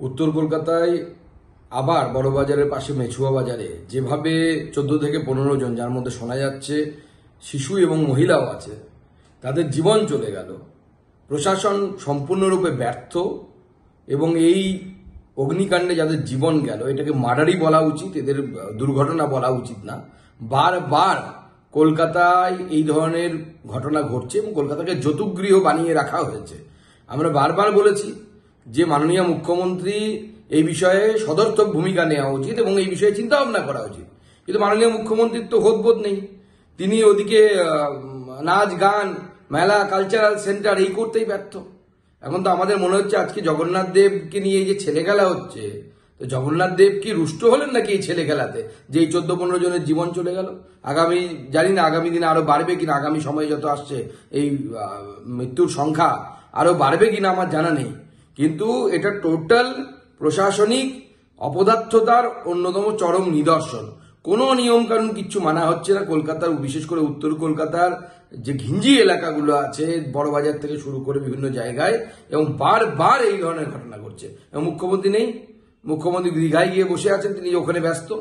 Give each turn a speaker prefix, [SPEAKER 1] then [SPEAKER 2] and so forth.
[SPEAKER 1] উত্তর কলকাতায় আবার বড়বাজারের পাশে মেছুয়া বাজারে। যেভাবে চোদ্দ থেকে পনেরো জন, যার মধ্যে শোনা যাচ্ছে শিশু এবং মহিলাও আছে, তাদের জীবন চলে গেল। প্রশাসন সম্পূর্ণরূপে ব্যর্থ এবং এই অগ্নিকাণ্ডে যাদের জীবন গেল, এটাকে মার্ডারই বলা উচিত, এদের দুর্ঘটনা বলা উচিত না। বারবার কলকাতায় এই ধরনের ঘটনা ঘটছে এবং কলকাতাকে যতুগৃহ বানিয়ে রাখা হয়েছে। আমরা বারবার বলেছি যে মাননীয় মুখ্যমন্ত্রী এই বিষয়ে সদর্থক ভূমিকা নেওয়া উচিত এবং এই বিষয়ে চিন্তা ভাবনা করা উচিত। কিন্তু মাননীয় মুখ্যমন্ত্রীর তো হোদবোধ নেই। তিনি ওদিকে নাচ, গান, মেলা কালচারাল সেন্টার এই করতেই ব্যর্থ। এখন তো আমাদের মনে হচ্ছে আজকে জগন্নাথ দেবকে নিয়ে এই যে ছেলে খেলা হচ্ছে, তো জগন্নাথ দেব কি রুষ্ট হলেন নাকি এই ছেলে খেলাতে যে এই চোদ্দ পনেরো জনের জীবন চলে গেল? আগামী, জানি না আগামী দিনে আরও বাড়বে কিনা, আগামী সময়ে যত আসছে এই মৃত্যুর সংখ্যা আরও বাড়বে কিনা আমার জানা নেই। কিন্তু এটা টোটাল প্রশাসনিক অপদার্থতার অন্যতম চরম নিদর্শন। কোনো নিয়মকানুন কিচ্ছু মানা হচ্ছে না। কলকাতার, বিশেষ করে উত্তর কলকাতার যে ঘিঞ্জি এলাকাগুলো আছে বড় বাজার থেকে শুরু করে বিভিন্ন জায়গায়, এবং বারবার এই ধরনের ঘটনা ঘটছে। এবং মুখ্যমন্ত্রী নেই। মুখ্যমন্ত্রী দীঘায় গিয়ে বসে আছেন, তিনি ওখানে ব্যস্ত।